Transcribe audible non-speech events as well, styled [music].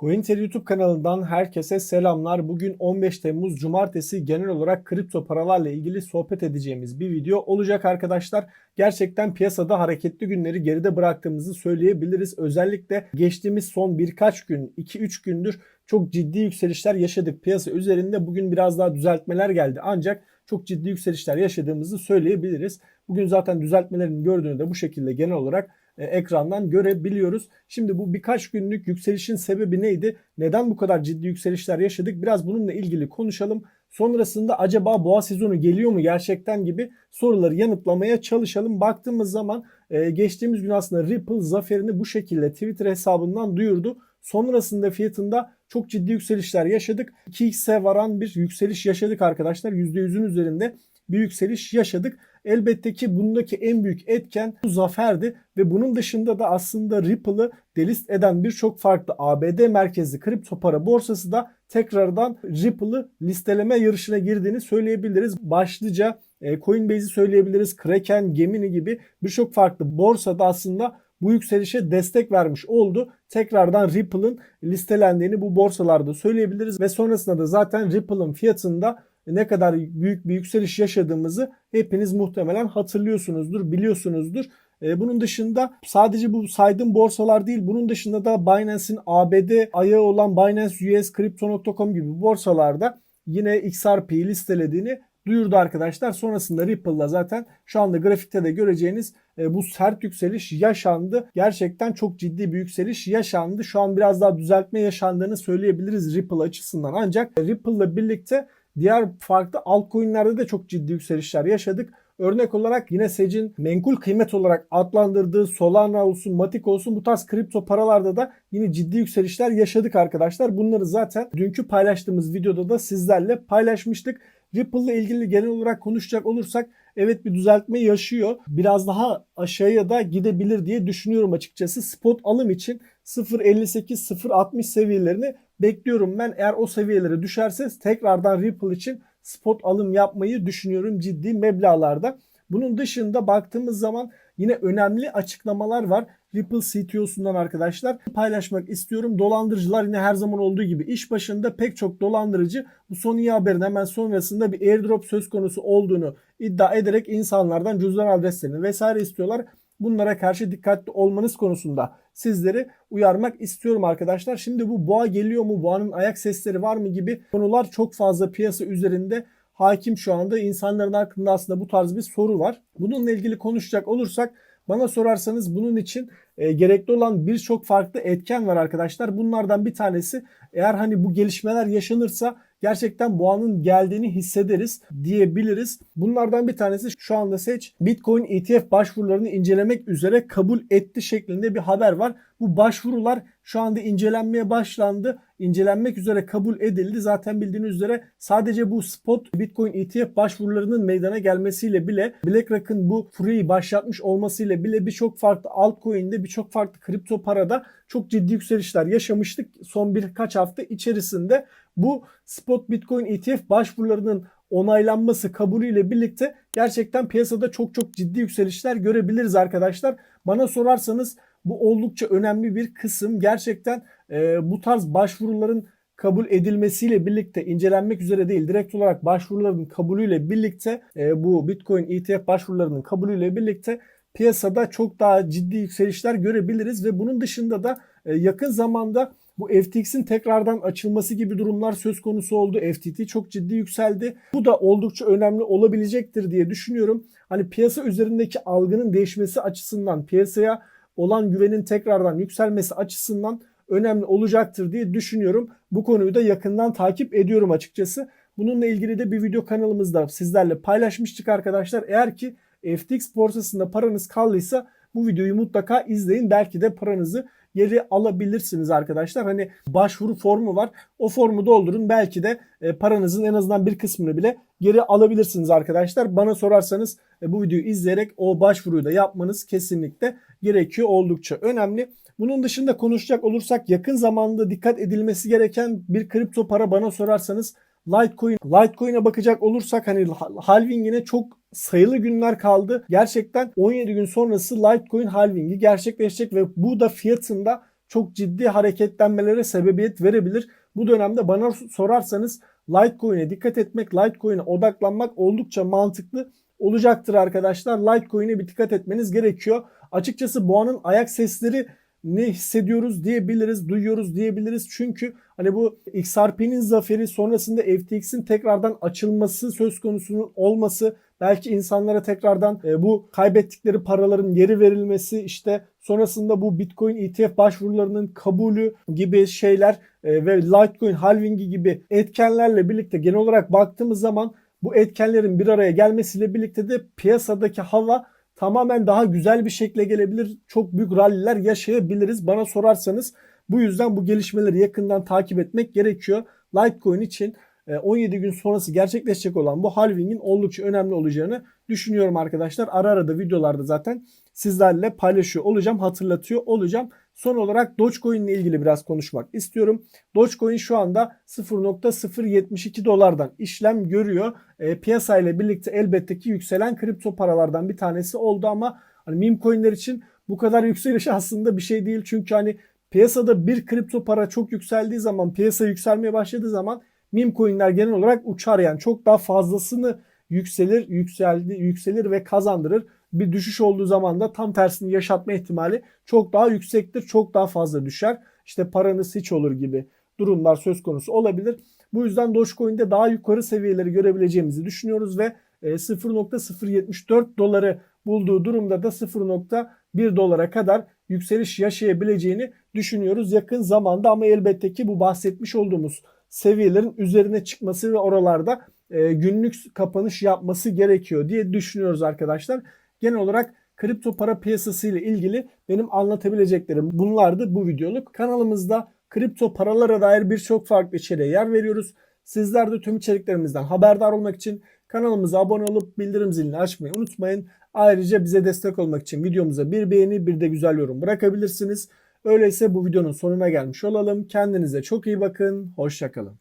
CoinTer YouTube kanalından herkese selamlar. Bugün 15 Temmuz Cumartesi genel olarak kripto paralarla ilgili sohbet edeceğimiz bir video olacak arkadaşlar. Gerçekten piyasada hareketli günleri geride bıraktığımızı söyleyebiliriz. Özellikle geçtiğimiz son birkaç gün, 2-3 gündür çok ciddi yükselişler yaşadık piyasa üzerinde. Bugün biraz daha düzeltmeler geldi ancak çok ciddi yükselişler yaşadığımızı söyleyebiliriz. Bugün zaten düzeltmelerin gördüğünü de bu şekilde genel olarak ekrandan görebiliyoruz. Şimdi bu birkaç günlük yükselişin sebebi neydi? Neden bu kadar ciddi yükselişler yaşadık? Biraz bununla ilgili konuşalım. Sonrasında acaba boğa sezonu geliyor mu gerçekten gibi soruları yanıtlamaya çalışalım. Baktığımız zaman e, geçtiğimiz gün aslında Ripple zaferini bu şekilde Twitter hesabından duyurdu. Sonrasında fiyatında çok ciddi yükselişler yaşadık. 2x'e varan bir yükseliş yaşadık arkadaşlar. %100'ün üzerinde bir yükseliş yaşadık. Elbette ki bundaki en büyük etken bu zaferdi ve bunun dışında da aslında Ripple'ı delist eden birçok farklı ABD merkezli kripto para borsası da tekrardan Ripple'ı listeleme yarışına girdiğini söyleyebiliriz. Başlıca e, Coinbase'i söyleyebiliriz. Kraken, Gemini gibi birçok farklı borsada aslında bu yükselişe destek vermiş oldu. Tekrardan Ripple'ın listelendiğini bu borsalarda söyleyebiliriz ve sonrasında da zaten Ripple'ın fiyatında ne kadar büyük bir yükseliş yaşadığımızı hepiniz muhtemelen hatırlıyorsunuzdur, biliyorsunuzdur. E, bunun dışında sadece bu saydığım borsalar değil, bunun dışında da Binance'in ABD ayağı olan Binance US, Crypto.com gibi borsalarda yine XRP'yi listelediğini duyurdu arkadaşlar. Sonrasında Ripple'la zaten şu anda grafikte de göreceğiniz e, bu sert yükseliş yaşandı. Gerçekten çok ciddi bir yükseliş yaşandı. Şu an biraz daha düzeltme yaşandığını söyleyebiliriz Ripple açısından. Ancak Ripple'la birlikte Diğer farklı altcoin'lerde de çok ciddi yükselişler yaşadık. Örnek olarak yine SEC'in menkul kıymet olarak adlandırdığı Solana olsun, Matic olsun bu tarz kripto paralarda da yine ciddi yükselişler yaşadık arkadaşlar. Bunları zaten dünkü paylaştığımız videoda da sizlerle paylaşmıştık. Ripple ile ilgili genel olarak konuşacak olursak evet bir düzeltme yaşıyor. Biraz daha aşağıya da gidebilir diye düşünüyorum açıkçası. Spot alım için 0.58-0.60 seviyelerini bekliyorum ben. Eğer o seviyelere düşerse tekrardan Ripple için spot alım yapmayı düşünüyorum ciddi meblağlarda. Bunun dışında baktığımız zaman yine önemli açıklamalar var. Ripple CTO'sundan arkadaşlar paylaşmak istiyorum. Dolandırıcılar yine her zaman olduğu gibi iş başında pek çok dolandırıcı bu son iyi haberin hemen sonrasında bir airdrop söz konusu olduğunu iddia ederek insanlardan cüzdan adreslerini vesaire istiyorlar. Bunlara karşı dikkatli olmanız konusunda sizleri uyarmak istiyorum arkadaşlar. Şimdi bu boğa geliyor mu? Boğanın ayak sesleri var mı gibi konular çok fazla piyasa üzerinde hakim şu anda. insanların aklında aslında bu tarz bir soru var. Bununla ilgili konuşacak olursak bana sorarsanız bunun için e, gerekli olan birçok farklı etken var arkadaşlar. Bunlardan bir tanesi eğer hani bu gelişmeler yaşanırsa gerçekten boğanın geldiğini hissederiz diyebiliriz. Bunlardan bir tanesi şu anda seç Bitcoin ETF başvurularını incelemek üzere kabul etti şeklinde bir haber var. Bu başvurular şu anda incelenmeye başlandı. İncelenmek üzere kabul edildi. Zaten bildiğiniz üzere sadece bu spot Bitcoin ETF başvurularının meydana gelmesiyle bile BlackRock'ın bu furyayı başlatmış olmasıyla bile birçok farklı altcoin'de birçok farklı kripto parada çok ciddi yükselişler yaşamıştık son birkaç hafta içerisinde. Bu spot Bitcoin ETF başvurularının onaylanması kabulüyle birlikte gerçekten piyasada çok çok ciddi yükselişler görebiliriz arkadaşlar. Bana sorarsanız bu oldukça önemli bir kısım. Gerçekten e, bu tarz başvuruların kabul edilmesiyle birlikte incelenmek üzere değil direkt olarak başvuruların kabulüyle birlikte e, bu Bitcoin ETF başvurularının kabulüyle birlikte piyasada çok daha ciddi yükselişler görebiliriz ve bunun dışında da e, yakın zamanda bu FTX'in tekrardan açılması gibi durumlar söz konusu oldu. FTT çok ciddi yükseldi. Bu da oldukça önemli olabilecektir diye düşünüyorum. Hani piyasa üzerindeki algının değişmesi açısından, piyasaya olan güvenin tekrardan yükselmesi açısından önemli olacaktır diye düşünüyorum. Bu konuyu da yakından takip ediyorum açıkçası. Bununla ilgili de bir video kanalımızda sizlerle paylaşmıştık arkadaşlar. Eğer ki FTX borsasında paranız kaldıysa bu videoyu mutlaka izleyin. Belki de paranızı geri alabilirsiniz arkadaşlar. Hani başvuru formu var. O formu doldurun. Belki de e, paranızın en azından bir kısmını bile geri alabilirsiniz arkadaşlar. Bana sorarsanız e, bu videoyu izleyerek o başvuruyu da yapmanız kesinlikle gerekiyor. Oldukça önemli. Bunun dışında konuşacak olursak yakın zamanda dikkat edilmesi gereken bir kripto para bana sorarsanız Litecoin. Litecoin'e bakacak olursak hani halvingine çok sayılı günler kaldı. Gerçekten 17 gün sonrası Litecoin halvingi gerçekleşecek ve bu da fiyatında çok ciddi hareketlenmelere sebebiyet verebilir. Bu dönemde bana sorarsanız Litecoin'e dikkat etmek, Litecoin'e odaklanmak oldukça mantıklı olacaktır arkadaşlar. Litecoin'e bir dikkat etmeniz gerekiyor. Açıkçası boğanın ayak sesleri ne hissediyoruz diyebiliriz, duyuyoruz diyebiliriz. Çünkü hani bu XRP'nin zaferi sonrasında FTX'in tekrardan açılması söz konusunun olması belki insanlara tekrardan e, bu kaybettikleri paraların geri verilmesi işte sonrasında bu Bitcoin ETF başvurularının kabulü gibi şeyler e, ve Litecoin halvingi gibi etkenlerle birlikte genel olarak baktığımız zaman bu etkenlerin bir araya gelmesiyle birlikte de piyasadaki hava tamamen daha güzel bir şekle gelebilir. Çok büyük ralliler yaşayabiliriz bana sorarsanız. Bu yüzden bu gelişmeleri yakından takip etmek gerekiyor. Litecoin için 17 gün sonrası gerçekleşecek olan bu halvingin oldukça önemli olacağını düşünüyorum arkadaşlar. Ara ara da videolarda zaten sizlerle paylaşıyor olacağım, hatırlatıyor olacağım. Son olarak Dogecoin ile ilgili biraz konuşmak istiyorum. Dogecoin şu anda 0.072 dolardan işlem görüyor. E, piyasa ile birlikte elbette ki yükselen kripto paralardan bir tanesi oldu ama hani meme coinler için bu kadar [laughs] yükseliş aslında bir şey değil. Çünkü hani piyasada bir kripto para çok yükseldiği zaman, piyasa yükselmeye başladığı zaman meme coinler genel olarak uçar yani çok daha fazlasını yükselir, yükseldi, yükselir ve kazandırır. Bir düşüş olduğu zaman da tam tersini yaşatma ihtimali çok daha yüksektir. Çok daha fazla düşer. İşte paranız hiç olur gibi durumlar söz konusu olabilir. Bu yüzden Dogecoin'de daha yukarı seviyeleri görebileceğimizi düşünüyoruz ve 0.074 e, doları bulduğu durumda da 0.1 dolara kadar yükseliş yaşayabileceğini düşünüyoruz yakın zamanda ama elbette ki bu bahsetmiş olduğumuz seviyelerin üzerine çıkması ve oralarda e, günlük kapanış yapması gerekiyor diye düşünüyoruz arkadaşlar. Genel olarak kripto para piyasası ile ilgili benim anlatabileceklerim bunlardı bu videoluk. Kanalımızda kripto paralara dair birçok farklı içeriğe yer veriyoruz. Sizler de tüm içeriklerimizden haberdar olmak için kanalımıza abone olup bildirim zilini açmayı unutmayın. Ayrıca bize destek olmak için videomuza bir beğeni bir de güzel yorum bırakabilirsiniz. Öyleyse bu videonun sonuna gelmiş olalım. Kendinize çok iyi bakın. Hoşçakalın.